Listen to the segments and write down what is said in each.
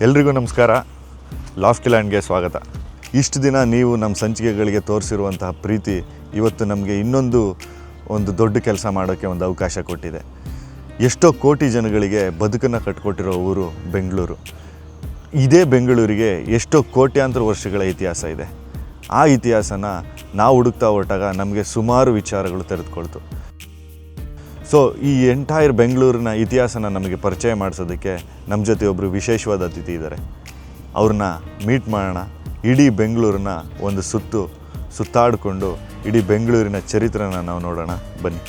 ಎಲ್ರಿಗೂ ನಮಸ್ಕಾರ. ಲಾಫ್ಟಿ ಲ್ಯಾಂಡ್ಗೆ ಸ್ವಾಗತ. ಇಷ್ಟು ದಿನ ನೀವು ನಮ್ಮ ಸಂಚಿಕೆಗಳಿಗೆ ತೋರಿಸಿರುವಂತಹ ಪ್ರೀತಿ ಇವತ್ತು ನಮಗೆ ಇನ್ನೊಂದು, ಒಂದು ದೊಡ್ಡ ಕೆಲಸ ಮಾಡೋಕ್ಕೆ ಒಂದು ಅವಕಾಶ ಕೊಟ್ಟಿದೆ. ಎಷ್ಟೋ ಕೋಟಿ ಜನಗಳಿಗೆ ಬದುಕನ್ನು ಕಟ್ಕೊಟ್ಟಿರೋ ಊರು ಬೆಂಗಳೂರು. ಇದೇ ಬೆಂಗಳೂರಿಗೆ ಎಷ್ಟೋ ಕೋಟ್ಯಾಂತರ ವರ್ಷಗಳ ಇತಿಹಾಸ ಇದೆ. ಆ ಇತಿಹಾಸನ ನಾವು ಹುಡುಕ್ತಾ ಹೊರಟಾಗ ನಮಗೆ ಸುಮಾರು ವಿಚಾರಗಳು ತೆರೆದುಕೊಳ್ತು. ಸೊ ಈ ಎಂಟೈರ್ ಬೆಂಗಳೂರಿನ ಇತಿಹಾಸನ ನಮಗೆ ಪರಿಚಯ ಮಾಡಿಸೋದಕ್ಕೆ ನಮ್ಮ ಜೊತೆ ಒಬ್ಬರು ವಿಶೇಷವಾದ ಅತಿಥಿ ಇದ್ದಾರೆ ಅವ್ರನ್ನ ಮೀಟ್ ಮಾಡೋಣ. ಇಡೀ ಬೆಂಗಳೂರನ್ನ ಒಂದು ಸುತ್ತು ಸುತ್ತಾಡಿಕೊಂಡು ಇಡೀ ಬೆಂಗಳೂರಿನ ಚರಿತ್ರೆನ ನಾವು ನೋಡೋಣ. ಬನ್ನಿ.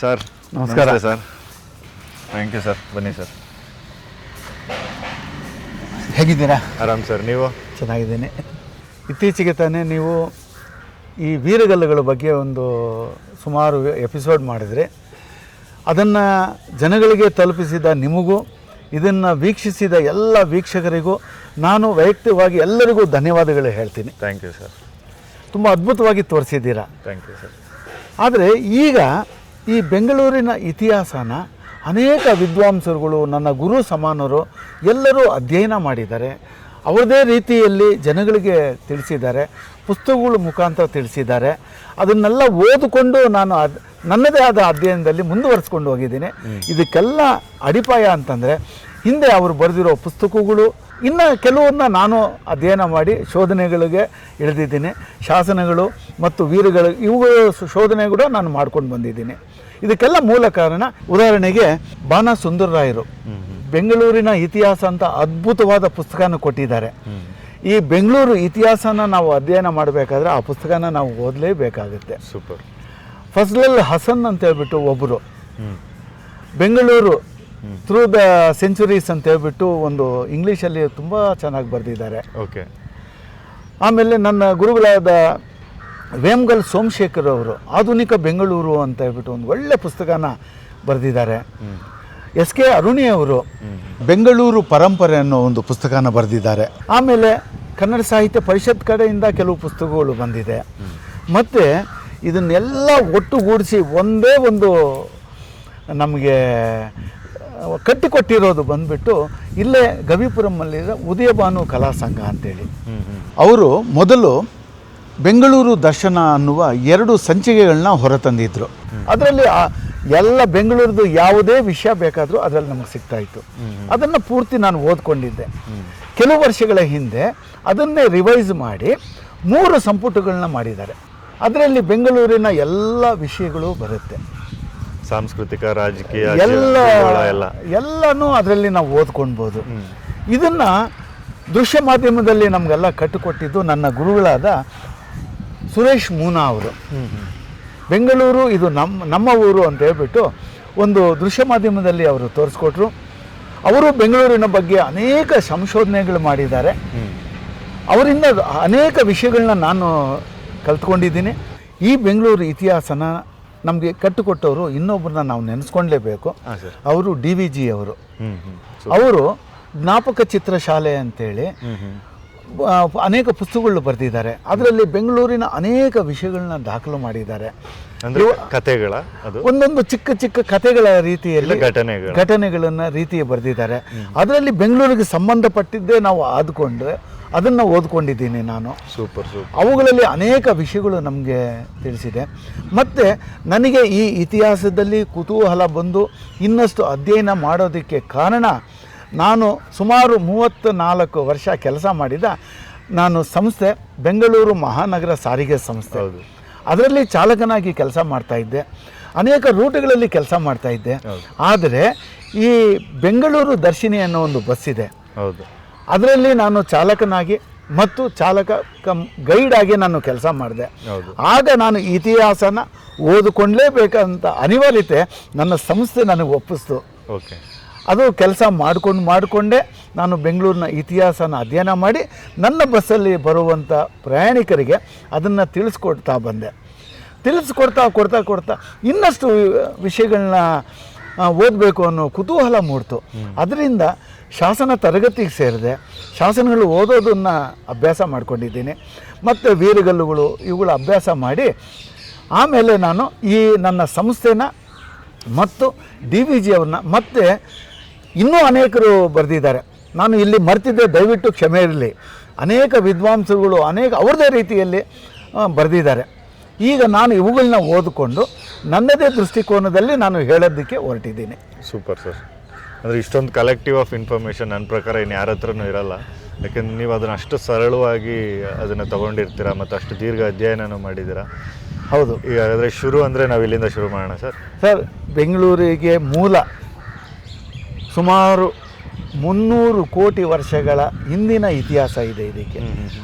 ಸರ್ ನಮಸ್ಕಾರ. ಸರ್. Thank you sir. ಬನ್ನಿ ಸರ್. ಹೇಗಿದ್ದೀರಾ? ಆರಾಮ್ ಸರ್. ನೀವು? ಚೆನ್ನಾಗಿದ್ದೀನಿ. ಇತ್ತೀಚೆಗೆ ತಾನೇ ನೀವು ಈ ವೀರಗಲ್ಲುಗಳ ಬಗ್ಗೆ ಒಂದು ಸುಮಾರು ಎಪಿಸೋಡ್ ಮಾಡಿದ್ರಿ. ಅದನ್ನು ಜನಗಳಿಗೆ ತಲುಪಿಸಿದ ನಿಮಗೂ ಇದನ್ನು ವೀಕ್ಷಿಸಿದ ಎಲ್ಲ ವೀಕ್ಷಕರಿಗೂ ನಾನು ವೈಯಕ್ತಿಕವಾಗಿ ಎಲ್ಲರಿಗೂ ಧನ್ಯವಾದಗಳು ಹೇಳ್ತೀನಿ. ಥ್ಯಾಂಕ್ ಯು ಸರ್ ತುಂಬ ಅದ್ಭುತವಾಗಿ ತೋರಿಸಿದ್ದೀರಾ. ಥ್ಯಾಂಕ್ ಯು ಸರ್ ಆದರೆ ಈಗ ಈ ಬೆಂಗಳೂರಿನ ಇತಿಹಾಸನ ಅನೇಕ ವಿದ್ವಾಂಸರುಗಳು ನನ್ನ ಗುರು ಸಮಾನರು ಎಲ್ಲರೂ ಅಧ್ಯಯನ ಮಾಡಿದ್ದಾರೆ. ಅವರದೇ ರೀತಿಯಲ್ಲಿ ಜನಗಳಿಗೆ ತಿಳಿಸಿದ್ದಾರೆ ಪುಸ್ತಕಗಳ ಮುಖಾಂತರ ತಿಳಿಸಿದ್ದಾರೆ. ಅದನ್ನೆಲ್ಲ ಓದಿಕೊಂಡು ನಾನು ಅದ್ ನನ್ನದೇ ಆದ ಅಧ್ಯಯನದಲ್ಲಿ ಮುಂದುವರಿಸ್ಕೊಂಡು ಹೋಗಿದ್ದೀನಿ. ಇದಕ್ಕೆಲ್ಲ ಅಡಿಪಾಯ ಅಂತಂದರೆ ಹಿಂದೆ ಅವರು ಬರೆದಿರೋ ಪುಸ್ತಕಗಳು ಇನ್ನು ಕೆಲವನ್ನ ನಾನು ಅಧ್ಯಯನ ಮಾಡಿ ಶೋಧನೆಗಳಿಗೆ ಇಳಿದಿದ್ದೀನಿ. ಶಾಸನಗಳು ಮತ್ತು ವೀರಗಳು ಇವುಗಳ ಶೋಧನೆ ಕೂಡ ನಾನು ಮಾಡ್ಕೊಂಡು ಬಂದಿದ್ದೀನಿ. ಇದಕ್ಕೆಲ್ಲ ಮೂಲ ಕಾರಣ ಉದಾಹರಣೆಗೆ ಬಾಣ ಸುಂದರರಾಯರು ಬೆಂಗಳೂರಿನ ಇತಿಹಾಸ ಅಂತ ಅದ್ಭುತವಾದ ಪುಸ್ತಕನ ಕೊಟ್ಟಿದ್ದಾರೆ. ಈ ಬೆಂಗಳೂರು ಇತಿಹಾಸನ ನಾವು ಅಧ್ಯಯನ ಮಾಡಬೇಕಾದ್ರೆ ಆ ಪುಸ್ತಕನ ನಾವು ಓದಲೇಬೇಕಾಗುತ್ತೆ. ಸೂಪರ್. ಫಜ್ಲಲ್ ಹಸನ್ ಅಂತ ಹೇಳ್ಬಿಟ್ಟು ಒಬ್ಬರು ಬೆಂಗಳೂರು ಥ್ರೂ ದ ಸೆಂಚುರೀಸ್ ಅಂತ ಹೇಳ್ಬಿಟ್ಟು ಒಂದು ಇಂಗ್ಲೀಷಲ್ಲಿ ತುಂಬ ಚೆನ್ನಾಗಿ ಬರೆದಿದ್ದಾರೆ. ಓಕೆ ಆಮೇಲೆ ನನ್ನ ಗುರುಗಳಾದ ವೇಮ್ಗಲ್ ಸೋಮಶೇಖರ್ ಅವರು ಆಧುನಿಕ ಬೆಂಗಳೂರು ಅಂತ ಹೇಳ್ಬಿಟ್ಟು ಒಂದು ಒಳ್ಳೆ ಪುಸ್ತಕನ ಬರೆದಿದ್ದಾರೆ. ಎಸ್ ಕೆ ಅರುಣಿ ಅವರು ಬೆಂಗಳೂರು ಪರಂಪರೆ ಅನ್ನೋ ಒಂದು ಪುಸ್ತಕನ ಬರೆದಿದ್ದಾರೆ. ಆಮೇಲೆ ಕನ್ನಡ ಸಾಹಿತ್ಯ ಪರಿಷತ್ ಕಡೆಯಿಂದ ಕೆಲವು ಪುಸ್ತಕಗಳು ಬಂದಿದೆ. ಮತ್ತು ಇದನ್ನೆಲ್ಲ ಒಟ್ಟುಗೂಡಿಸಿ ಒಂದೇ ಒಂದು ನಮಗೆ ಕಟ್ಟಿಕೊಟ್ಟಿರೋದು ಬಂದ್ಬಿಟ್ಟು ಇಲ್ಲೇ ಗವಿಪುರಮಲ್ಲಿರೋ ಉದಯಭಾನು ಕಲಾ ಸಂಘ ಅಂತೇಳಿ. ಅವರು ಮೊದಲು ಬೆಂಗಳೂರು ದರ್ಶನ ಅನ್ನುವ ಎರಡು ಸಂಚಿಕೆಗಳನ್ನ ಹೊರತಂದಿದ್ರು. ಅದರಲ್ಲಿ ಎಲ್ಲ ಬೆಂಗಳೂರದು ಯಾವುದೇ ವಿಷಯ ಬೇಕಾದರೂ ಅದರಲ್ಲಿ ನಮಗೆ ಸಿಗ್ತಾ ಇತ್ತು. ಅದನ್ನು ಪೂರ್ತಿ ನಾನು ಓದ್ಕೊಂಡಿದ್ದೆ. ಕೆಲವು ವರ್ಷಗಳ ಹಿಂದೆ ಅದನ್ನೇ ರಿವೈಸ್ ಮಾಡಿ ಮೂರು ಸಂಪುಟಗಳನ್ನ ಮಾಡಿದ್ದಾರೆ. ಅದರಲ್ಲಿ ಬೆಂಗಳೂರಿನ ಎಲ್ಲ ವಿಷಯಗಳು ಬರುತ್ತೆ. ಸಾಂಸ್ಕೃತಿಕ ರಾಜಕೀಯ ಎಲ್ಲ ಎಲ್ಲ. ಎಲ್ಲನೂ ಅದರಲ್ಲಿ ನಾವು ಓದ್ಕೊಳ್ಬೋದು. ಇದನ್ನ ದೃಶ್ಯ ಮಾಧ್ಯಮದಲ್ಲಿ ನಮಗೆಲ್ಲ ಕಟ್ಟಿಕೊಟ್ಟಿದ್ದು ನನ್ನ ಗುರುಗಳಾದ ಸುರೇಶ್ ಮೂನಾ ಅವರು. ಬೆಂಗಳೂರು ಇದು ನಮ್ಮ ನಮ್ಮ ಊರು ಅಂತ ಹೇಳ್ಬಿಟ್ಟು ಒಂದು ದೃಶ್ಯ ಮಾಧ್ಯಮದಲ್ಲಿ ಅವರು ತೋರಿಸ್ಕೊಟ್ರು. ಅವರು ಬೆಂಗಳೂರಿನ ಬಗ್ಗೆ ಅನೇಕ ಸಂಶೋಧನೆಗಳು ಮಾಡಿದ್ದಾರೆ. ಅವರಿಂದ ಅನೇಕ ವಿಷಯಗಳನ್ನ ನಾನು ಕಲ್ತ್ಕೊಂಡಿದ್ದೀನಿ. ಈ ಬೆಂಗಳೂರು ಇತಿಹಾಸನ ನಮಗೆ ಕಟ್ಟಿಕೊಟ್ಟವರು ಇನ್ನೊಬ್ಬರನ್ನ ನಾವು ನೆನೆಸ್ಕೊಳ್ಲೇಬೇಕು ಅವರು ಡಿ ವಿ ಜಿ ಅವರು. ಅವರು ಜ್ಞಾಪಕ ಚಿತ್ರಶಾಲೆ ಅಂತೇಳಿ ಅನೇಕ ಪುಸ್ತಕಗಳು ಬರೆದಿದ್ದಾರೆ. ಅದರಲ್ಲಿ ಬೆಂಗಳೂರಿನ ಅನೇಕ ವಿಷಯಗಳನ್ನ ದಾಖಲು ಮಾಡಿದ್ದಾರೆ. ಕಥೆಗಳ ಒಂದೊಂದು ಚಿಕ್ಕ ಚಿಕ್ಕ ಕಥೆಗಳ ರೀತಿಯಲ್ಲಿ ಘಟನೆಗಳನ್ನ ರೀತಿಯ ಬರೆದಿದ್ದಾರೆ. ಅದರಲ್ಲಿ ಬೆಂಗಳೂರಿಗೆ ಸಂಬಂಧಪಟ್ಟಿದ್ದೇ ನಾವು ಆದ್ಕೊಂಡ್ರೆ ಅದನ್ನು ಓದ್ಕೊಂಡಿದ್ದೀನಿ ನಾನು. Super super. ಅವುಗಳಲ್ಲಿ ಅನೇಕ ವಿಷಯಗಳು ನಮಗೆ ತಿಳಿಸಿದೆ. ಮತ್ತು ನನಗೆ ಈ ಇತಿಹಾಸದಲ್ಲಿ ಕುತೂಹಲ ಬಂದು ಇನ್ನಷ್ಟು ಅಧ್ಯಯನ ಮಾಡೋದಕ್ಕೆ ಕಾರಣ ನಾನು ಸುಮಾರು ಮೂವತ್ತು ನಾಲ್ಕು ವರ್ಷ ಕೆಲಸ ಮಾಡಿದ ನಾನು ಸಂಸ್ಥೆ ಬೆಂಗಳೂರು ಮಹಾನಗರ ಸಾರಿಗೆ ಸಂಸ್ಥೆ. ಹೌದು. ಅದರಲ್ಲಿ ಚಾಲಕನಾಗಿ ಕೆಲಸ ಮಾಡ್ತಾಯಿದ್ದೆ ಅನೇಕ ರೂಟ್ಗಳಲ್ಲಿ ಕೆಲಸ ಮಾಡ್ತಾಯಿದ್ದೆ ಆದರೆ ಈ ಬೆಂಗಳೂರು ದರ್ಶಿನಿ ಅನ್ನೋ ಒಂದು ಬಸ್ ಇದೆ. ಹೌದು. ಅದರಲ್ಲಿ ನಾನು ಚಾಲಕನಾಗಿ ಮತ್ತು ಚಾಲಕ ಕಮ್ ಗೈಡ್ ಆಗಿ ನಾನು ಕೆಲಸ ಮಾಡಿದೆ. ಆಗ ನಾನು ಇತಿಹಾಸನ ಓದಿಕೊಳ್ಳೇಬೇಕಂತ ಅನಿವಾರ್ಯತೆ ನನ್ನ ಸಂಸ್ಥೆ ನನಗೆ ಒಪ್ಪಿಸ್ತು. ಓಕೆ. ಅದು ಕೆಲಸ ಮಾಡಿಕೊಂಡು ಮಾಡಿಕೊಂಡೇ ನಾನು ಬೆಂಗಳೂರಿನ ಇತಿಹಾಸನ ಅಧ್ಯಯನ ಮಾಡಿ ನನ್ನ ಬಸ್ಸಲ್ಲಿ ಬರುವಂಥ ಪ್ರಯಾಣಿಕರಿಗೆ ಅದನ್ನು ತಿಳಿಸ್ಕೊಡ್ತಾ ಬಂದೆ. ತಿಳಿಸ್ಕೊಡ್ತಾ ಕೊಡ್ತಾ ಕೊಡ್ತಾ ಇನ್ನಷ್ಟು ವಿಷಯಗಳನ್ನ ಓದಬೇಕು ಅನ್ನೋ ಕುತೂಹಲ ಮೂಡ್ತು. ಅದರಿಂದ ಶಾಸನ ತರಗತಿಗೆ ಸೇರಿದೆ. ಶಾಸನಗಳು ಓದೋದನ್ನು ಅಭ್ಯಾಸ ಮಾಡ್ಕೊಂಡಿದ್ದೀನಿ. ಮತ್ತು ವೀರಗಲ್ಲುಗಳು ಇವುಗಳ ಅಭ್ಯಾಸ ಮಾಡಿ, ಆಮೇಲೆ ನಾನು ಈ ನನ್ನ ಸಂಸ್ಥೆನ ಮತ್ತು ಡಿ ವಿ ಜಿ ಅವ್ರನ್ನ ಮತ್ತೆ ಇನ್ನೂ ಅನೇಕರು ಬರೆದಿದ್ದಾರೆ. ನಾನು ಇಲ್ಲಿ ಮರ್ತಿದ್ದೆ, ದಯವಿಟ್ಟು ಕ್ಷಮೆ ಇರಲಿ. ಅನೇಕ ವಿದ್ವಾಂಸರುಗಳು, ಅನೇಕ ಅವ್ರದ್ದೇ ರೀತಿಯಲ್ಲಿ ಬರೆದಿದ್ದಾರೆ. ಈಗ ನಾನು ಇವುಗಳನ್ನ ಓದಿಕೊಂಡು ನನ್ನದೇ ದೃಷ್ಟಿಕೋನದಲ್ಲಿ ನಾನು ಹೇಳೋದಕ್ಕೆ ಹೊರಟಿದ್ದೀನಿ. Super sir. ಅಂದರೆ ಇಷ್ಟೊಂದು ಕಲೆಕ್ಟಿವ್ ಆಫ್ ಇನ್ಫಾರ್ಮೇಷನ್ ನನ್ನ ಪ್ರಕಾರ ಇನ್ನು ಯಾರ ಹತ್ರನೂ ಇರಲ್ಲ. ಯಾಕೆಂದ್ರೆ ನೀವು ಅದನ್ನು ಅಷ್ಟು ಸರಳವಾಗಿ ಅದನ್ನು ತಗೊಂಡಿರ್ತೀರಾ ಮತ್ತು ಅಷ್ಟು ದೀರ್ಘ ಅಧ್ಯಯನನೂ ಮಾಡಿದ್ದೀರಾ? ಹೌದು. ಈಗ ಹಾಗಾದರೆ ಶುರು ಅಂದರೆ ನಾವು ಇಲ್ಲಿಂದ ಶುರು ಮಾಡೋಣ ಸರ್. ಸರ್ ಬೆಂಗಳೂರಿಗೆ ಮೂಲ ಸುಮಾರು ಮುನ್ನೂರು ಕೋಟಿ ವರ್ಷಗಳ ಹಿಂದಿನ ಇತಿಹಾಸ ಇದೆ ಇದಕ್ಕೆ.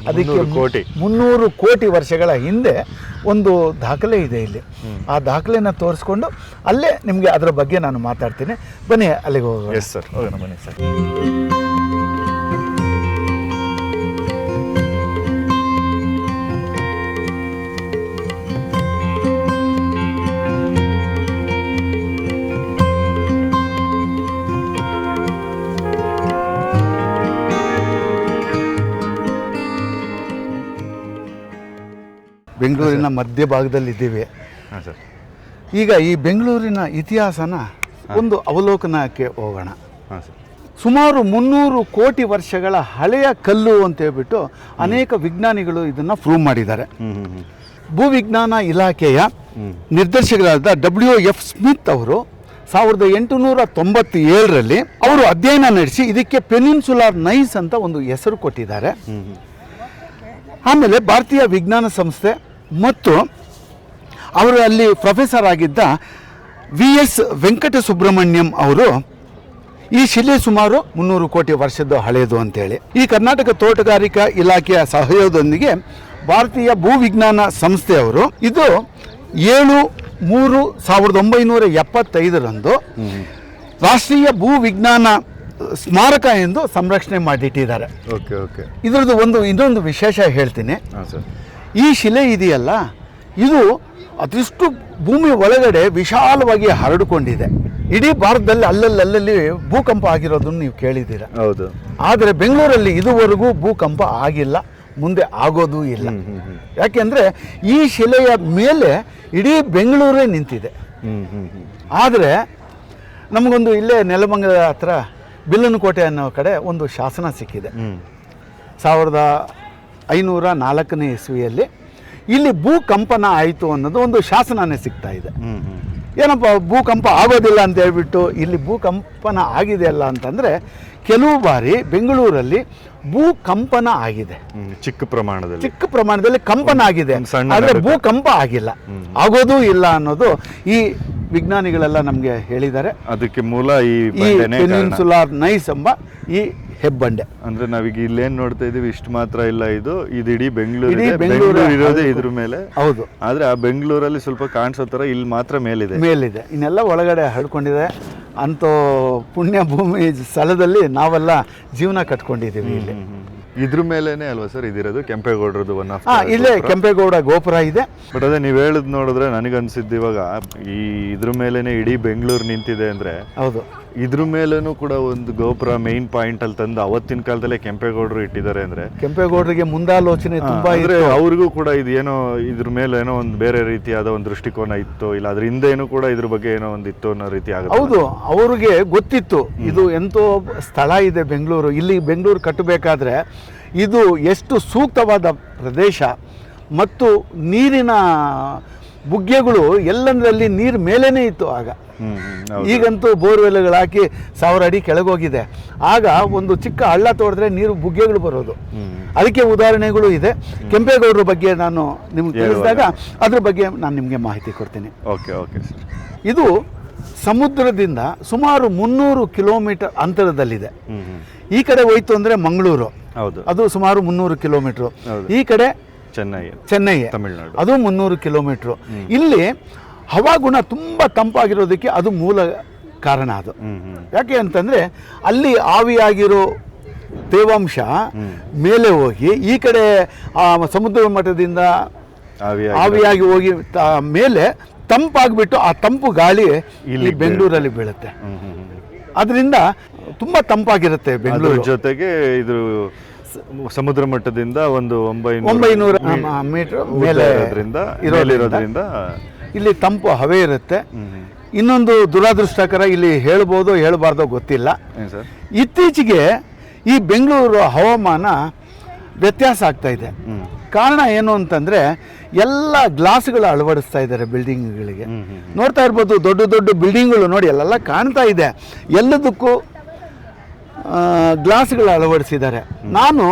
ಅದಕ್ಕೆ ಕೋಟಿ. ಮುನ್ನೂರು ಕೋಟಿ ವರ್ಷಗಳ ಹಿಂದೆ ಒಂದು ದಾಖಲೆ ಇದೆ ಇಲ್ಲಿ. ಆ ದಾಖಲೆನ ತೋರಿಸ್ಕೊಂಡು ಅಲ್ಲೇ ನಿಮಗೆ ಅದರ ಬಗ್ಗೆ ನಾನು ಮಾತಾಡ್ತೀನಿ. ಬನ್ನಿ ಅಲ್ಲಿಗೆ ಹೋಗೋಣ. ಎಸ್ ಸರ್ ಹೋಗೋಣ ಬನ್ನಿ ಸರ್. ಬೆಂಗಳೂರಿನ ಮಧ್ಯಭಾಗದಲ್ಲಿ ಇದ್ದೀವಿ ಹಾಂ ಸರ್. ಈಗ ಈ ಬೆಂಗಳೂರಿನ ಇತಿಹಾಸನ ಒಂದು ಅವಲೋಕನಕ್ಕೆ ಹೋಗೋಣ. ಹಾಂ ಸರ್. ಸುಮಾರು ಮುನ್ನೂರು ಕೋಟಿ ವರ್ಷಗಳ ಹಳೆಯ ಕಲ್ಲು ಅಂತ ಹೇಳ್ಬಿಟ್ಟು ಅನೇಕ ವಿಜ್ಞಾನಿಗಳು ಇದನ್ನು ಪ್ರೂವ್ ಮಾಡಿದ್ದಾರೆ. ಭೂವಿಜ್ಞಾನ ಇಲಾಖೆಯ ನಿರ್ದೇಶಕರಾದ ಡಬ್ಲ್ಯೂ ಎಫ್ ಸ್ಮಿತ್ ಅವರು ಸಾವಿರದ ಎಂಟುನೂರ ತೊಂಬತ್ತೇಳರಲ್ಲಿ ಅವರು ಅಧ್ಯಯನ ನಡೆಸಿ ಇದಕ್ಕೆ ಪೆನಿನ್ಸುಲಾರ್ ನೈಸ್ ಅಂತ ಒಂದು ಹೆಸರು ಕೊಟ್ಟಿದ್ದಾರೆ. ಆಮೇಲೆ ಭಾರತೀಯ ವಿಜ್ಞಾನ ಸಂಸ್ಥೆ ಮತ್ತು ಅವರು ಅಲ್ಲಿ ಪ್ರೊಫೆಸರ್ ಆಗಿದ್ದ ವಿ ಎಸ್ ವೆಂಕಟ ಸುಬ್ರಹ್ಮಣ್ಯಂ ಅವರು ಈ ಶಿಲೆ ಸುಮಾರು ಮುನ್ನೂರು ಕೋಟಿ ವರ್ಷದ ಹಳೆಯದು ಅಂತೇಳಿ. ಈ ಕರ್ನಾಟಕ ತೋಟಗಾರಿಕಾ ಇಲಾಖೆಯ ಸಹಯೋಗದೊಂದಿಗೆ ಭಾರತೀಯ ಭೂವಿಜ್ಞಾನ ಸಂಸ್ಥೆಯವರು ಇದು ಏಳು ಮೂರು ಸಾವಿರದ ಒಂಬೈನೂರ ಎಪ್ಪತ್ತೈದರಂದು ರಾಷ್ಟ್ರೀಯ ಭೂವಿಜ್ಞಾನ ಸ್ಮಾರಕ ಎಂದು ಸಂರಕ್ಷಣೆ ಮಾಡಿಟ್ಟಿದ್ದಾರೆ. Okay okay. ಇದರದ್ದು ಒಂದು ಇನ್ನೊಂದು ವಿಶೇಷ ಹೇಳ್ತೀನಿ. ಈ ಶಿಲೆ ಇದೆಯಲ್ಲ? ಇದು ಅದೆಷ್ಟು ಭೂಮಿ ಒಳಗಡೆ ವಿಶಾಲವಾಗಿ ಹರಡಿಕೊಂಡಿದೆ. ಇಡೀ ಭಾರತದಲ್ಲಿ ಅಲ್ಲಲ್ಲಿ ಅಲ್ಲಲ್ಲಿ ಭೂಕಂಪ ಆಗಿರೋದನ್ನು ನೀವು ಕೇಳಿದ್ದೀರ? ಹೌದು. ಆದರೆ ಬೆಂಗಳೂರಲ್ಲಿ ಇದುವರೆಗೂ ಭೂಕಂಪ ಆಗಿಲ್ಲ ಮುಂದೆ ಆಗೋದು ಇಲ್ಲ. ಯಾಕೆಂದರೆ ಈ ಶಿಲೆಯ ಮೇಲೆ ಇಡೀ ಬೆಂಗಳೂರೇ ನಿಂತಿದೆ. ಆದರೆ ನಮಗೊಂದು ಇಲ್ಲೇ ನೆಲಮಂಗಲ ಹತ್ರ ಬಿಲ್ಲನಕೋಟೆ ಅನ್ನೋ ಕಡೆ ಒಂದು ಶಾಸನ ಸಿಕ್ಕಿದೆ. ಸಾವಿರದ ಐನೂರ ನಾಲ್ಕನೇ ಇಸ್ವಿಯಲ್ಲಿ. ಇಲ್ಲಿ ಭೂಕಂಪನ ಆಯಿತು ಅನ್ನೋದು ಒಂದು ಶಾಸನನೇ ಸಿಗ್ತಾ ಇದೆ. ಏನಪ್ಪ ಭೂಕಂಪ ಆಗೋದಿಲ್ಲ ಅಂತ ಹೇಳ್ಬಿಟ್ಟು ಇಲ್ಲಿ ಭೂಕಂಪನ ಆಗಿದೆ ಅಲ್ಲ ಅಂತಂದರೆ ಕೆಲವು ಬಾರಿ ಬೆಂಗಳೂರಲ್ಲಿ ಭೂಕಂಪನ ಆಗಿದೆ. ಚಿಕ್ಕ ಪ್ರಮಾಣದಲ್ಲಿ. ಚಿಕ್ಕ ಪ್ರಮಾಣದಲ್ಲಿ ಕಂಪನ ಆಗಿದೆ. ಆದರೆ ಭೂಕಂಪ ಆಗಿಲ್ಲ. ಆಗೋದೂ ಇಲ್ಲ ಅನ್ನೋದು ಈ ವಿಜ್ಞಾನಿಗಳೆಲ್ಲ ನಮಗೆ ಹೇಳಿದ್ದಾರೆ. ಅದಕ್ಕೆ ಮೂಲ ಈ ಪೆನಿನ್ಸುಲಾರ್ ನೈಸ್ ಎಂಬ ಈ ಹೆಬ್ಬಂಡೆ. ಅಂದ್ರೆ ನಾವೀಗ ಇಲ್ಲೇನ್ ನೋಡ್ತಾ ಇದೀವಿ ಇಷ್ಟು ಮಾತ್ರ ಇಲ್ಲ ಇದು. ಇದು ಇಡೀ ಬೆಂಗಳೂರು ಇಡೀ ಬೆಂಗಳೂರು ಬೆಂಗಳೂರು ಇರೋದೇ. ಇದ್ರ ಮೇಲೆ. ಹೌದು. ಆದ್ರೆ ಆ ಬೆಂಗಳೂರಲ್ಲಿ ಸ್ವಲ್ಪ ಕಾಣಿಸೋ ತರ ಇಲ್ಲಿ ಮಾತ್ರ ಮೇಲಿದೆ. ಮೇಲಿದೆ. ಇನ್ನೆಲ್ಲ ಒಳಗಡೆ ಹರಡ್ಕೊಂಡಿದೆ ಅಂಥ ಪುಣ್ಯ ಭೂಮಿ ಸ್ಥಳದಲ್ಲಿ ನಾವೆಲ್ಲ ಜೀವನ ಕಟ್ಕೊಂಡಿದ್ದೀವಿ ಇಲ್ಲಿ. ಇದ್ರ ಮೇಲೇನೆ ಅಲ್ವಾ ಸರ್ ಇದಿರೋದು? ಕೆಂಪೇಗೌಡರದು ಒನ್ ಆಫ್ ಹಾ ಇಲ್ಲೇ ಕೆಂಪೇಗೌಡ ಗೋಪುರ ಇದೆ. ಬಟ್ ಅದೇ ನೀವು ಹೇಳದ್ ನೋಡಿದ್ರೆ ನನಗನ್ಸಿದ್ದು ಇವಾಗ ಈ ಇದ್ರ ಮೇಲೇನೆ ಇಡೀ ಬೆಂಗಳೂರು ನಿಂತಿದೆ ಅಂದ್ರೆ ಹೌದು. ಇದ್ರ ಮೇಲೂ ಕೂಡ ಒಂದು ಗೋಪುರ ಮೈನ್ ಪಾಯಿಂಟ್ ಅಲ್ಲಿ ತಂದು ಅವತ್ತಿನ ಕಾಲದಲ್ಲೇ ಕೆಂಪೇಗೌಡರು ಇಟ್ಟಿದ್ದಾರೆ ಅಂದ್ರೆ ಕೆಂಪೇಗೌಡರಿಗೆ ಮುಂದಾಲೋಚನೆ ತುಂಬಾ ಇದ್ರೆ ಅವ್ರಿಗೂ ಕೂಡ ಇದು ಏನೋ ಇದ್ರ ಮೇಲೆ ಏನೋ ಒಂದು ಬೇರೆ ರೀತಿಯಾದ ಒಂದು ದೃಷ್ಟಿಕೋನ ಇತ್ತು ಇಲ್ಲ ಅದ್ರ ಹಿಂದೆನೂ ಕೂಡ ಇದ್ರ ಬಗ್ಗೆ ಏನೋ ಒಂದು ಇತ್ತು ಅನ್ನೋ ರೀತಿ ಆಗುತ್ತೆ. ಹೌದು ಅವ್ರಿಗೆ ಗೊತ್ತಿತ್ತು ಇದು ಎಂತೋ ಸ್ಥಳ ಇದೆ ಬೆಂಗಳೂರು ಇಲ್ಲಿ ಬೆಂಗಳೂರು ಕಟ್ಟಬೇಕಾದ್ರೆ ಇದು ಎಷ್ಟು ಸೂಕ್ತವಾದ ಪ್ರದೇಶ ಮತ್ತು ನೀರಿನ ಬುಗ್ಗೆಗಳು ಎಲ್ಲಂದ್ರಲ್ಲಿ ನೀರು ಮೇಲೇ ಇತ್ತು ಆಗ. ಹೌದು. ಈಗಂತೂ ಬೋರ್ವೆಲ್ಗಳು ಹಾಕಿ ಸಾವಿರ ಅಡಿ ಕೆಳಗೋಗಿದೆ ಆಗ ಒಂದು ಚಿಕ್ಕ ಹಳ್ಳ ತೋಡಿದ್ರೆ ನೀರು ಬುಗ್ಗೆಗಳು ಬರೋದು ಅದಕ್ಕೆ ಉದಾಹರಣೆಗಳು ಇದೆ ಕೆಂಪೇಗೌಡರ ಬಗ್ಗೆ ನಾನು ನಿಮ್ಗೆ ತಿಳಿಸಿದಾಗ ಅದ್ರ ಬಗ್ಗೆ ನಾನು ನಿಮಗೆ ಮಾಹಿತಿ ಕೊಡ್ತೀನಿ ಓಕೆ ಓಕೆ ಇದು ಸಮುದ್ರದಿಂದ ಸುಮಾರು ಮುನ್ನೂರು ಕಿಲೋಮೀಟರ್ ಅಂತರದಲ್ಲಿದೆ ಈ ಕಡೆ ಹೋಯ್ತು ಅಂದರೆ ಮಂಗಳೂರು ಹೌದು ಅದು ಸುಮಾರು ಮುನ್ನೂರು ಕಿಲೋಮೀಟ್ರು ಈ ಕಡೆ ಚೆನ್ನೈ ಚೆನ್ನೈ ತಮಿಳುನಾಡು ಅದು ಮುನ್ನೂರು ಕಿಲೋಮೀಟ್ರು ಇಲ್ಲಿ ಹವಾಗುಣ ತುಂಬ ತಂಪಾಗಿರೋದಕ್ಕೆ ಅದು ಮೂಲ ಕಾರಣ ಅದು. ಯಾಕೆ ಅಂತಂದರೆ ಅಲ್ಲಿ ಆವಿಯಾಗಿರೋ ತೇವಾಂಶ ಮೇಲೆ ಹೋಗಿ ಈ ಕಡೆ ಆ ಸಮುದ್ರ ಮಟ್ಟದಿಂದ ಆವಿಯಾಗಿ ಹೋಗಿ. ಮೇಲೆ ತಂಪಾಗ್ಬಿಟ್ಟು ಆ ತಂಪು ಗಾಳಿ ಇಲ್ಲಿ ಬೆಂಗಳೂರಲ್ಲಿ ಬೀಳುತ್ತೆ. ಅದರಿಂದ ತುಂಬ ತಂಪಾಗಿರುತ್ತೆ ಬೆಂಗಳೂರು. ಜೊತೆಗೆ ಇದು ಸಮುದ್ರ ಮಟ್ಟದಿಂದ ಒಂದು ಒಂಬೈನೂರು ಒಂಬೈನೂರ ಮೀಟರ್ ಮೇಲೆ ಇರೋದ್ರಿಂದ ಇಲ್ಲಿ ತಂಪು ಹವೆ ಇರುತ್ತೆ. ಇನ್ನೊಂದು ದುರಾದೃಷ್ಟಕರ ಇಲ್ಲಿ ಹೇಳ್ಬೋದು ಹೇಳ್ಬಾರ್ದೋ ಗೊತ್ತಿಲ್ಲ. ಸರ್? ಇತ್ತೀಚೆಗೆ ಈ ಬೆಂಗಳೂರು ಹವಾಮಾನ ವ್ಯತ್ಯಾಸ ಆಗ್ತಾ ಇದೆ. ಕಾರಣ ಏನು ಅಂತಂದರೆ ಎಲ್ಲ ಗ್ಲಾಸ್ಗಳು ಅಳವಡಿಸ್ತಾ ಇದ್ದಾರೆ ಬಿಲ್ಡಿಂಗ್ಗಳಿಗೆ. ನೋಡ್ತಾ ಇರ್ಬೋದು ದೊಡ್ಡ ದೊಡ್ಡ ಬಿಲ್ಡಿಂಗ್ಗಳು ನೋಡಿ ಎಲ್ಲೆಲ್ಲ ಕಾಣ್ತಾ ಇದೆ. ಎಲ್ಲದಕ್ಕೂ ಗ್ಲಾಸ್ಗಳು ಅಳವಡಿಸಿದ್ದಾರೆ. ನಾನು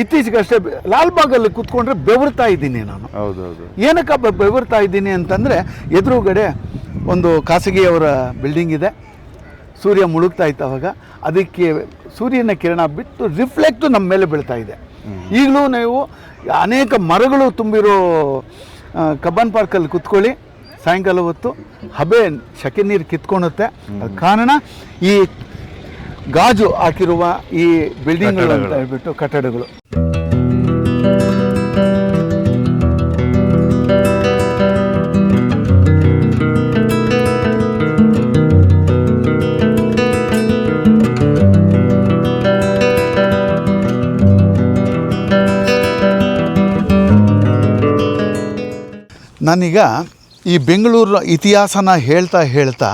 ಇತ್ತೀಚೆಗಷ್ಟೇ ಲಾಲ್ಬಾಗಲ್ಲಿ ಕೂತ್ಕೊಂಡ್ರೆ ಬೆವರ್ತಾ ಇದ್ದೀನಿ ನಾನು. ಹೌದು ಹೌದು ಏನಕ್ಕಪ್ಪ ಬೆವರ್ತಾ ಇದ್ದೀನಿ ಅಂತಂದರೆ ಎದುರುಗಡೆ ಒಂದು ಖಾಸಗಿಯವರ ಬಿಲ್ಡಿಂಗ್ ಇದೆ. ಸೂರ್ಯ ಮುಳುಗ್ತಾ ಇತ್ತು ಅವಾಗ. ಅದಕ್ಕೆ ಸೂರ್ಯನ ಕಿರಣ ಬಿಟ್ಟು ರಿಫ್ಲೆಕ್ಟು ನಮ್ಮ ಮೇಲೆ ಬೀಳ್ತಾ ಇದೆ. ಈಗಲೂ ನೀವು ಅನೇಕ ಮರಗಳು ತುಂಬಿರೋ ಕಬ್ಬನ್ ಪಾರ್ಕಲ್ಲಿ ಕುತ್ಕೊಳ್ಳಿ. ಸಾಯಂಕಾಲ ಹೊತ್ತು ಹಬೆ ಶಕೆ ನೀರು ಕಿತ್ಕೊಳುತ್ತೆ ಕಾರಣ ಈ ಗಾಜು ಹಾಕಿರುವ ಈ ಬಿಲ್ಡಿಂಗ್ ಅಂತ ಹೇಳ್ಬಿಟ್ಟು ಕಟ್ಟಡಗಳು. ನಾನೀಗ ಈ ಬೆಂಗಳೂರು ಇತಿಹಾಸನ ಹೇಳ್ತಾ ಹೇಳ್ತಾ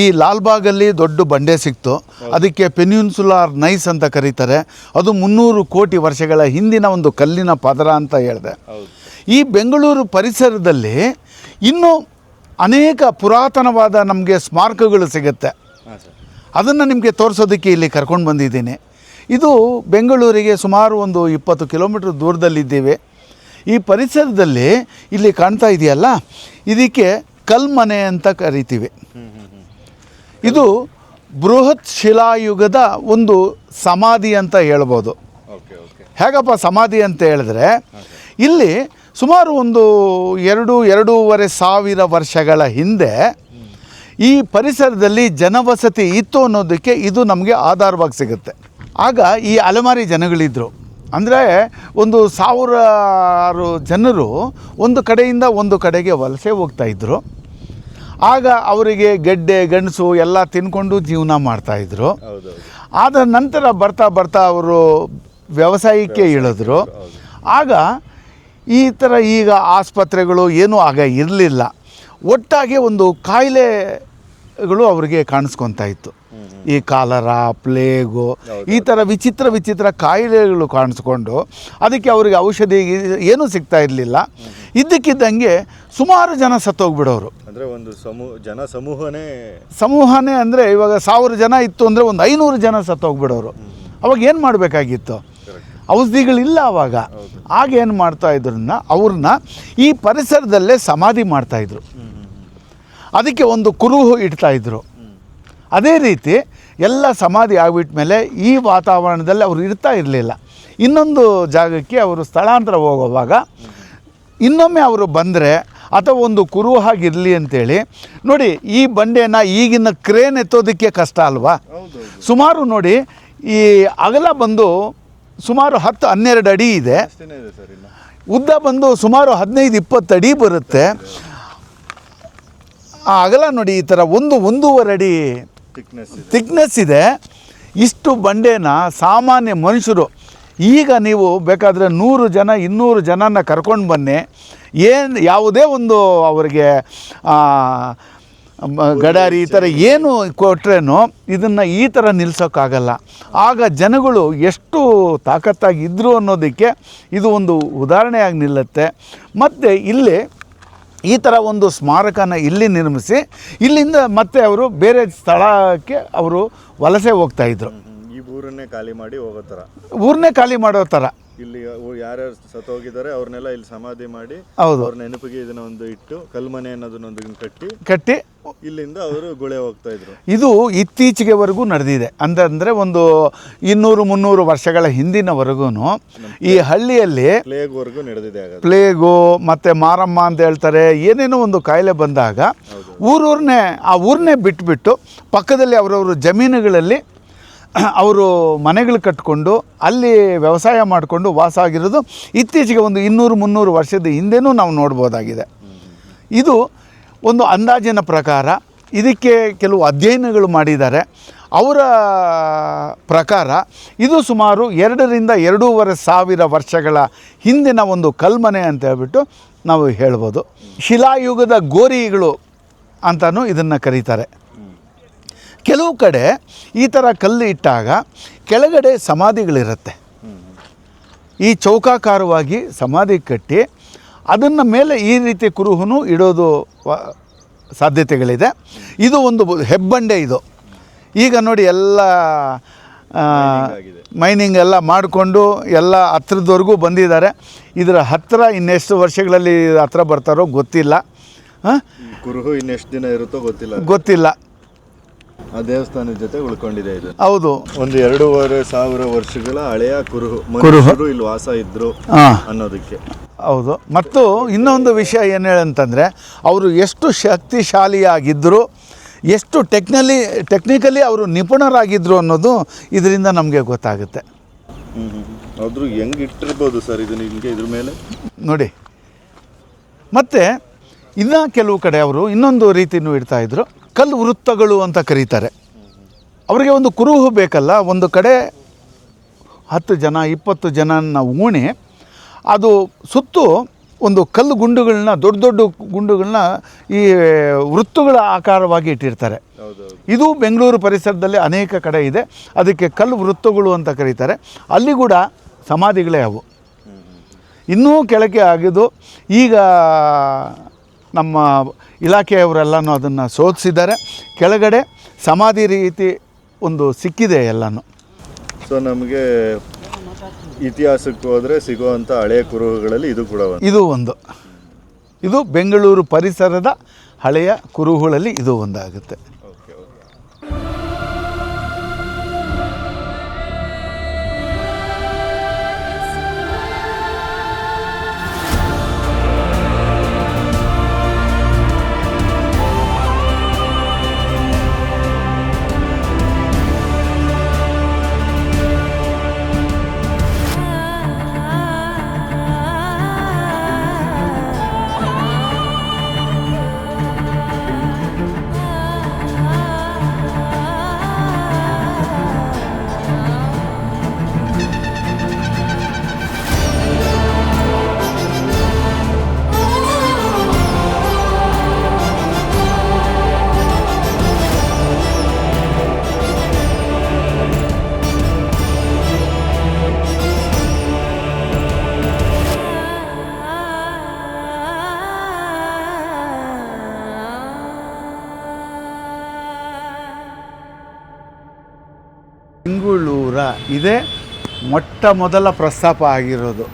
ಈ ಲಾಲ್ಬಾಗಲ್ಲಿ ದೊಡ್ಡ ಬಂಡೆ ಸಿಕ್ತು. ಅದಕ್ಕೆ ಪೆನ್ಯೂನ್ಸುಲಾರ್ ನೈಸ್ ಅಂತ ಕರೀತಾರೆ. ಅದು ಮುನ್ನೂರು ಕೋಟಿ ವರ್ಷಗಳ ಹಿಂದಿನ ಒಂದು ಕಲ್ಲಿನ ಪದರ ಅಂತ ಹೇಳಿದೆ. ಈ ಬೆಂಗಳೂರು ಪರಿಸರದಲ್ಲಿ ಇನ್ನೂ ಅನೇಕ ಪುರಾತನವಾದ ನಮಗೆ ಸ್ಮಾರಕಗಳು ಸಿಗುತ್ತೆ. ಅದನ್ನು ನಿಮಗೆ ತೋರಿಸೋದಕ್ಕೆ ಇಲ್ಲಿ ಕರ್ಕೊಂಡು ಬಂದಿದ್ದೀನಿ. ಇದು ಬೆಂಗಳೂರಿಗೆ ಸುಮಾರು ಒಂದು ಇಪ್ಪತ್ತು ಕಿಲೋಮೀಟ್ರ್ ದೂರದಲ್ಲಿದ್ದೀವಿ. ಈ ಪರಿಸರದಲ್ಲಿ ಇಲ್ಲಿ ಕಾಣ್ತಾ ಇದೆಯಲ್ಲ? ಇದಕ್ಕೆ ಕಲ್ಮನೆ ಅಂತ ಕರಿತೀವಿ. ಇದು ಬೃಹತ್ ಶಿಲಾಯುಗದ ಒಂದು ಸಮಾಧಿ ಅಂತ ಹೇಳ್ಬೋದು. ಹೇಗಪ್ಪ ಸಮಾಧಿ ಅಂತ ಹೇಳಿದ್ರೆ ಇಲ್ಲಿ ಸುಮಾರು ಒಂದು ಎರಡು ಎರಡೂವರೆ ಸಾವಿರ ವರ್ಷಗಳ ಹಿಂದೆ ಈ ಪರಿಸರದಲ್ಲಿ ಜನವಸತಿ ಇತ್ತು ಅನ್ನೋದಕ್ಕೆ ಇದು ನಮಗೆ ಆಧಾರವಾಗಿ ಸಿಗುತ್ತೆ. ಆಗ ಈ ಅಲೆಮಾರಿ ಜನಗಳಿದ್ದರು ಅಂದರೆ ಒಂದು ಸಾವಿರಾರು ಜನರು ಒಂದು ಕಡೆಯಿಂದ ಒಂದು ಕಡೆಗೆ ವಲಸೆ ಹೋಗ್ತಾ ಇದ್ದರು ಆಗ ಅವರಿಗೆ ಗೆಡ್ಡೆ ಗಂಡಸು ಎಲ್ಲ ತಿನ್ಕೊಂಡು ಜೀವನ ಮಾಡ್ತಾಯಿದ್ರು ಆದ ನಂತರ ಬರ್ತಾ ಬರ್ತಾ ಅವರು ವ್ಯವಸಾಯಕ್ಕೆ ಇಳಿದ್ರು. ಆಗ ಈ ಥರ ಈಗ ಆಸ್ಪತ್ರೆಗಳು ಏನೂ ಆಗ ಇರಲಿಲ್ಲ. ಒಟ್ಟಾಗಿ ಒಂದು ಕಾಯಿಲೆಗಳು ಅವರಿಗೆ ಕಾಣಿಸ್ಕೊತಾ ಇತ್ತು. ಈ ಕಾಲರ ಪ್ಲೇಗು ಈ ಥರ ವಿಚಿತ್ರ ವಿಚಿತ್ರ ಕಾಯಿಲೆಗಳು ಕಾಣಿಸ್ಕೊಂಡು ಅದಕ್ಕೆ ಅವರಿಗೆ ಔಷಧಿ ಏನೂ ಸಿಗ್ತಾ ಇರಲಿಲ್ಲ. ಇದ್ದಕ್ಕಿದ್ದಂಗೆ ಸುಮಾರು ಜನ ಸತ್ತೋಗ್ಬಿಡೋರು. ಅಂದರೆ ಒಂದು ಸಮೂಹ ಜನ ಸಮೂಹನೇ ಸಮೂಹನೇ ಅಂದರೆ ಇವಾಗ ಸಾವಿರ ಜನ ಇತ್ತು ಅಂದರೆ ಒಂದು ಐನೂರು ಜನ ಸತ್ತೋಗ್ಬಿಡೋರು. ಅವಾಗ ಏನು ಮಾಡಬೇಕಾಗಿತ್ತು? ಔಷಧಿಗಳಿಲ್ಲ ಅವಾಗ. ಆಗ ಏನು ಮಾಡ್ತಾ ಇದ್ರನ್ನ ಅವ್ರನ್ನ ಈ ಪರಿಸರದಲ್ಲೇ ಸಮಾಧಿ ಮಾಡ್ತಾಯಿದ್ರು ಅದಕ್ಕೆ ಒಂದು ಕುರುಹು ಇಡ್ತಾ ಇದ್ರು. ಅದೇ ರೀತಿ ಎಲ್ಲ ಸಮಾಧಿ ಆಗಿಬಿಟ್ಮೇಲೆ ಈ ವಾತಾವರಣದಲ್ಲಿ ಅವರು ಇರ್ತಾ ಇರಲಿಲ್ಲ. ಇನ್ನೊಂದು ಜಾಗಕ್ಕೆ ಅವರು ಸ್ಥಳಾಂತರ ಹೋಗುವಾಗ ಇನ್ನೊಮ್ಮೆ ಅವರು ಬಂದರೆ ಅಥವಾ ಒಂದು ಕುರುಹಾಗಿರಲಿ ಅಂತೇಳಿ ನೋಡಿ ಈ ಬಂಡೆಯನ್ನು ಈಗಿನ ಕ್ರೇನ್ ಎತ್ತೋದಕ್ಕೆ ಕಷ್ಟ ಅಲ್ವಾ? ಸುಮಾರು ನೋಡಿ ಈ ಅಗಲ ಬಂದು ಸುಮಾರು ಹತ್ತು ಹನ್ನೆರಡು ಅಡಿ ಇದೆ. ಉದ್ದ ಬಂದು ಸುಮಾರು ಹದಿನೈದು ಇಪ್ಪತ್ತು ಅಡಿ ಬರುತ್ತೆ. ಆ ಅಗಲ ನೋಡಿ ಈ ಥರ ಒಂದು ಒಂದೂವರೆ ಅಡಿ ಥಿಕ್ನೆಸ್ ಇದೆ. ಇಷ್ಟು ಬಂಡೆನ ಸಾಮಾನ್ಯ ಮನುಷ್ಯರು, ಈಗ ನೀವು ಬೇಕಾದರೆ ನೂರು ಜನ, ಇನ್ನೂರು ಜನನ ಕರ್ಕೊಂಡು ಬನ್ನಿ. ಏನು, ಯಾವುದೇ ಒಂದು ಅವರಿಗೆ ಗಡಾರಿ ಈ ಥರ ಏನು ಕೊಟ್ರೇನೋ ಇದನ್ನು ಈ ಥರ ನಿಲ್ಸೋಕ್ಕಾಗಲ್ಲ. ಆಗ ಜನಗಳು ಎಷ್ಟು ತಾಕತ್ತಾಗಿ ಇದ್ದರು ಅನ್ನೋದಕ್ಕೆ ಇದು ಒಂದು ಉದಾಹರಣೆಯಾಗಿ ನಿಲ್ಲುತ್ತೆ. ಮತ್ತು ಇಲ್ಲಿ ಈ ಥರ ಒಂದು ಸ್ಮಾರಕನ ಇಲ್ಲಿ ನಿರ್ಮಿಸಿ ಇಲ್ಲಿಂದ ಮತ್ತೆ ಅವರು ಬೇರೆ ಸ್ಥಳಕ್ಕೆ ಅವರು ವಲಸೆ ಹೋಗ್ತಾ ಇದ್ರು. ಈ ಊರನ್ನೇ ಖಾಲಿ ಮಾಡಿ ಹೋಗೋ ಥರ ಊರನ್ನೇ ಖಾಲಿ ಮಾಡೋ ಥರ ಇಲ್ಲಿ ಯಾರ್ಯಾರು ಸತ್ತೋಗಿದ್ದಾರೆ ಅವ್ರನ್ನೆಲ್ಲ ಇಲ್ಲಿ ಸಮಾಧಿ ಮಾಡಿ ಹೌದು. ಅವ್ರ ನೆನಪಿಗೆ ಇದನ್ನ ಒಂದು ಇಟ್ಟು ಕಲ್ಮನೆ ಅನ್ನೋದನ್ನೊಂದು ಕಟ್ಟಿ ಕಟ್ಟಿ ಇಲ್ಲಿಂದ ಅವರು ಗುಳೆ ಹೋಗ್ತಾ ಇದ್ರು. ಇದು ಇತ್ತೀಚೆಗೆವರೆಗೂ ನಡೆದಿದೆ. ಅಂದ್ರೆ ಒಂದು ಇನ್ನೂರು ಮುನ್ನೂರು ವರ್ಷಗಳ ಹಿಂದಿನವರೆಗೂ ಈ ಹಳ್ಳಿಯಲ್ಲಿ ಪ್ಲೇಗ್ ವರೆಗೂ ನಡೆದಿದೆ ಪ್ಲೇಗು ಮತ್ತು ಮಾರಮ್ಮ ಅಂತ ಹೇಳ್ತಾರೆ ಏನೇನೋ ಒಂದು ಕಾಯಿಲೆ ಬಂದಾಗ ಊರೂರನ್ನೇ ಆ ಊರನ್ನೇ ಬಿಟ್ಬಿಟ್ಟು ಪಕ್ಕದಲ್ಲಿ ಅವರವರು ಜಮೀನುಗಳಲ್ಲಿ ಅವರು ಮನೆಗಳು ಕಟ್ಕೊಂಡು ಅಲ್ಲಿ ವ್ಯವಸಾಯ ಮಾಡಿಕೊಂಡು ವಾಸ ಆಗಿರೋದು ಇತ್ತೀಚೆಗೆ ಒಂದು ಇನ್ನೂರು ಮುನ್ನೂರು ವರ್ಷದ ಹಿಂದೆನೂ ನಾವು ನೋಡ್ಬೋದಾಗಿದೆ. ಇದು ಒಂದು ಅಂದಾಜಿನ ಪ್ರಕಾರ ಇದಕ್ಕೆ ಕೆಲವು ಅಧ್ಯಯನಗಳು ಮಾಡಿದ್ದಾರೆ. ಅವರ ಪ್ರಕಾರ ಇದು ಸುಮಾರು ಎರಡರಿಂದ ಎರಡೂವರೆ ಸಾವಿರ ವರ್ಷಗಳ ಹಿಂದಿನ ಒಂದು ಕಲ್ಮನೆ ಅಂತ ಹೇಳ್ಬಿಟ್ಟು ನಾವು ಹೇಳ್ಬೋದು. ಶಿಲಾಯುಗದ ಗೋರಿಗಳು ಅಂತಲೂ ಇದನ್ನು ಕರೀತಾರೆ. ಕೆಲವು ಕಡೆ ಈ ಥರ ಕಲ್ಲು ಇಟ್ಟಾಗ ಕೆಳಗಡೆ ಸಮಾಧಿಗಳಿರುತ್ತೆ. ಈ ಚೌಕಾಕಾರವಾಗಿ ಸಮಾಧಿ ಕಟ್ಟಿ ಅದನ್ನು ಮೇಲೆ ಈ ರೀತಿ ಕುರುಹುನು ಇಡೋದು ಸಾಧ್ಯತೆಗಳಿದೆ. ಇದು ಒಂದು ಹೆಬ್ಬಂಡೆ ಇದು. ಈಗ ನೋಡಿ ಎಲ್ಲ. ಮೈನಿಂಗ್ ಎಲ್ಲ ಮಾಡಿಕೊಂಡು ಎಲ್ಲ ಹತ್ರದವರೆಗೂ ಬಂದಿದ್ದಾರೆ. ಇದರ ಹತ್ತಿರ ಇನ್ನೆಷ್ಟು ವರ್ಷಗಳಲ್ಲಿ ಹತ್ರ ಬರ್ತಾರೋ ಗೊತ್ತಿಲ್ಲ. ಕುರುಹು ಇನ್ನೆಷ್ಟು ದಿನ ಇರುತ್ತೋ ಗೊತ್ತಿಲ್ಲ. ಗೊತ್ತಿಲ್ಲ. ಆ ದೇವಸ್ಥಾನದ ಜೊತೆ ಉಳ್ಕೊಂಡಿದೆ ಇದು. ಹೌದು. ಒಂದು ಎರಡೂವರೆ ಸಾವಿರ ವರ್ಷಗಳ ಹಳೆಯ ಕುರುಹು. ಮನುಷ್ಯರು ಇಲ್ಲಿ ವಾಸ ಇದ್ರು ಅನ್ನೋದಕ್ಕೆ. ಹೌದು. ಮತ್ತು ಇನ್ನೊಂದು ವಿಷಯ ಏನು ಹೇಳಂತಂದರೆ ಅವರು ಎಷ್ಟು ಶಕ್ತಿಶಾಲಿಯಾಗಿದ್ದರು ಎಷ್ಟು ಟೆಕ್ನಲಿ ಟೆಕ್ನಿಕಲಿ ಅವರು ನಿಪುಣರಾಗಿದ್ದರು ಅನ್ನೋದು ಇದರಿಂದ ನಮಗೆ ಗೊತ್ತಾಗುತ್ತೆ. ಆದರೂ ಹೆಂಗೆ ಇಟ್ಟಿರ್ಬೋದು ಸರ್ ಇದು ನಿಮಗೆ ಇದ್ರ ಮೇಲೆ? ನೋಡಿ. ಮತ್ತು ಇನ್ನೂ ಕೆಲವು ಕಡೆ ಅವರು ಇನ್ನೊಂದು ರೀತಿಯೂ ಇಡ್ತಾಯಿದ್ರು ಕಲ್ಲು ವೃತ್ತಗಳು ಅಂತ ಕರೀತಾರೆ. ಅವರಿಗೆ ಒಂದು ಕುರುಹು ಬೇಕಲ್ಲ ಒಂದು ಕಡೆ ಹತ್ತು ಜನ ಇಪ್ಪತ್ತು ಜನನ ಉಣಿ ಅದು ಸುತ್ತು ಒಂದು ಕಲ್ಲು ಗುಂಡುಗಳನ್ನ ದೊಡ್ಡ ದೊಡ್ಡ ಗುಂಡುಗಳನ್ನ ಈ ವೃತ್ತುಗಳ ಆಕಾರವಾಗಿ ಇಟ್ಟಿರ್ತಾರೆ. ಇದು ಬೆಂಗಳೂರು ಪರಿಸರದಲ್ಲಿ ಅನೇಕ ಕಡೆ ಇದೆ. ಅದಕ್ಕೆ ಕಲ್ಲು ವೃತ್ತಗಳು ಅಂತ ಕರೀತಾರೆ. ಅಲ್ಲಿ ಕೂಡ ಸಮಾಧಿಗಳೇ ಅವು. ಇನ್ನೂ ಕೆಳಕ್ಕೆ ಆಗಿದ್ದು ಈಗ ನಮ್ಮ ಇಲಾಖೆಯವರೆಲ್ಲನೂ ಅದನ್ನು ಶೋಧಿಸಿದ್ದಾರೆ. ಕೆಳಗಡೆ ಸಮಾಧಿ ರೀತಿ ಒಂದು ಸಿಕ್ಕಿದೆ ಎಲ್ಲನೂ. ಸೊ ನಮಗೆ ಇತಿಹಾಸಕ್ಕೆ ಹೋದರೆ ಸಿಗುವಂಥ ಹಳೆಯ ಕುರುಹುಗಳಲ್ಲಿ ಇದು ಕೂಡ ಒಂದು. ಇದು ಒಂದು. ಇದು ಬೆಂಗಳೂರು ಪರಿಸರದ ಹಳೆಯ ಕುರುಹುಗಳಲ್ಲಿ ಇದು ಒಂದಾಗುತ್ತೆ. ಇದೇ ಮೊಟ್ಟ ಮೊದಲ ಪ್ರಸ್ತಾಪ ಆಗಿರೋದು.